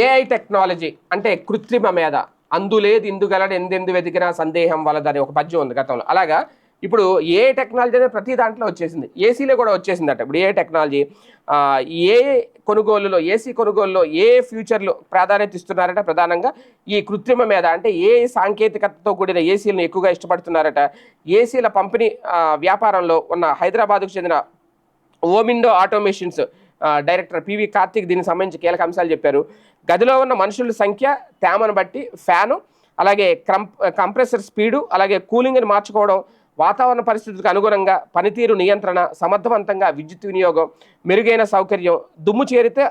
AI technology అంటే కృత్రిమ మేధ. అందులేదు ఇందుగలడు ఎందెందు వెతికినా సందేహం వలదని ఒక పద్యం ఉంది గతంలో. అలాగా? ఇప్పుడు ఏ టెక్నాలజీ అనేది ప్రతి దాంట్లో వచ్చేసింది. ఏసీలో కూడా వచ్చేసిందట. ఇప్పుడు ఏ టెక్నాలజీ ఏ కొనుగోలులో ఏసీ కొనుగోలులో ఏ ఫ్యూచర్లో ప్రాధాన్యత ఇస్తున్నారట ప్రధానంగా. ఈ కృత్రిమ మీద అంటే ఏ సాంకేతికతతో కూడిన ఏసీలను ఎక్కువగా ఇష్టపడుతున్నారట. ఏసీల పంపిణీ వ్యాపారంలో ఉన్న హైదరాబాద్కు చెందిన ఓమిండో automations director P V Karthik దీనికి సంబంధించి కీలక అంశాలు చెప్పారు. గదిలో ఉన్న మనుషుల సంఖ్య తేమను బట్టి ఫ్యాను అలాగే క్రంప్ కంప్రెసర్ స్పీడు అలాగే కూలింగ్ని మార్చుకోవడం వాతావరణ పరిస్థితులకు అనుగుణంగా పనితీరు నియంత్రణ సమర్థవంతంగా విద్యుత్ వినియోగం మెరుగైన సౌకర్యం దుమ్ము చేరితే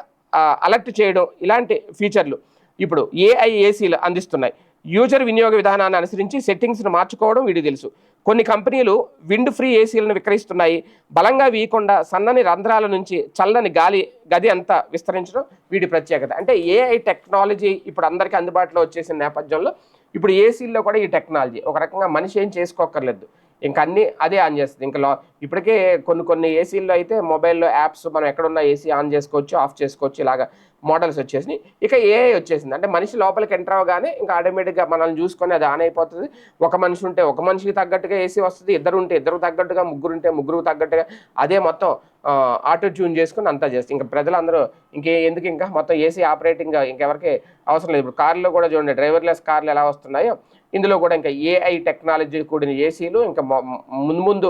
అలర్ట్ చేయడం ఇలాంటి ఫీచర్లు ఇప్పుడు ఏఐఏసీలు అందిస్తున్నాయి. యూజర్ వినియోగ విధానాన్ని అనుసరించి సెట్టింగ్స్ను మార్చుకోవడం వీడికి తెలుసు. కొన్ని కంపెనీలు విండ్ ఫ్రీ ఏసీలను విక్రయిస్తున్నాయి. బలంగా వీయకుండా సన్నని రంధ్రాల నుంచి చల్లని గాలి గది అంతా విస్తరించడం వీడి ప్రత్యేకత. అంటే ఏఐ టెక్నాలజీ ఇప్పుడు అందరికీ అందుబాటులో వచ్చేసిన నేపథ్యంలో ఇప్పుడు ఏసీల్లో కూడా ఈ టెక్నాలజీ. ఒక రకంగా మనిషి ఏం చేసుకోక్కర్లేదు. ఇంకా అన్ని అదే ఆన్ చేస్తుంది. ఇంకా ఇప్పటికే కొన్ని కొన్ని ఏసీల్లో అయితే మొబైల్లో యాప్స్ మనం ఎక్కడున్న ఏసీ ఆన్ చేసుకోవచ్చు ఆఫ్ చేసుకోవచ్చు ఇలాగా మోడల్స్ వచ్చేసినాయి. ఇక ఏఐ వచ్చేసింది. అంటే మనిషి లోపలికి ఎంటర్ అవగానే ఇంకా ఆటోమేటిక్గా మనల్ని చూసుకొని అది ఆన్ అయిపోతుంది. ఒక మనిషి ఉంటే ఒక మనిషికి తగ్గట్టుగా ఏసీ వస్తుంది. ఇద్దరు ఉంటే ఇద్దరు తగ్గట్టుగా ముగ్గురు ఉంటే ముగ్గురు తగ్గట్టుగా. అదే మొత్తం ఆటో ట్యూన్ చేసుకుని అంతా చేస్తుంది. ఇంకా ప్రజలందరూ ఇంకే ఎందుకు ఇంకా? మొత్తం ఏసీ ఆపరేటింగ్ ఇంకెవరికి అవసరం లేదు. ఇప్పుడు కార్లో కూడా చూడండి డ్రైవర్లెస్ కార్లు ఎలా వస్తున్నాయో. ఇందులో కూడా ఇంకా ఏఐ టెక్నాలజీ కూడిన ఏసీలు ఇంకా ముందు ముందు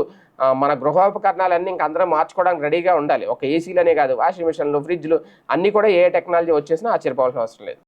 మన గృహోపకరణాలన్నీ ఇంకా అందరం మార్చుకోవడానికి రెడీగా ఉండాలి. ఒక ఏసీలనే కాదు వాషింగ్ మిషన్లు ఫ్రిడ్జ్లు అన్నీ కూడా ఏ టెక్నాలజీ వచ్చేసినా ఆశ్చర్యపోవాల్సిన అవసరం లేదు.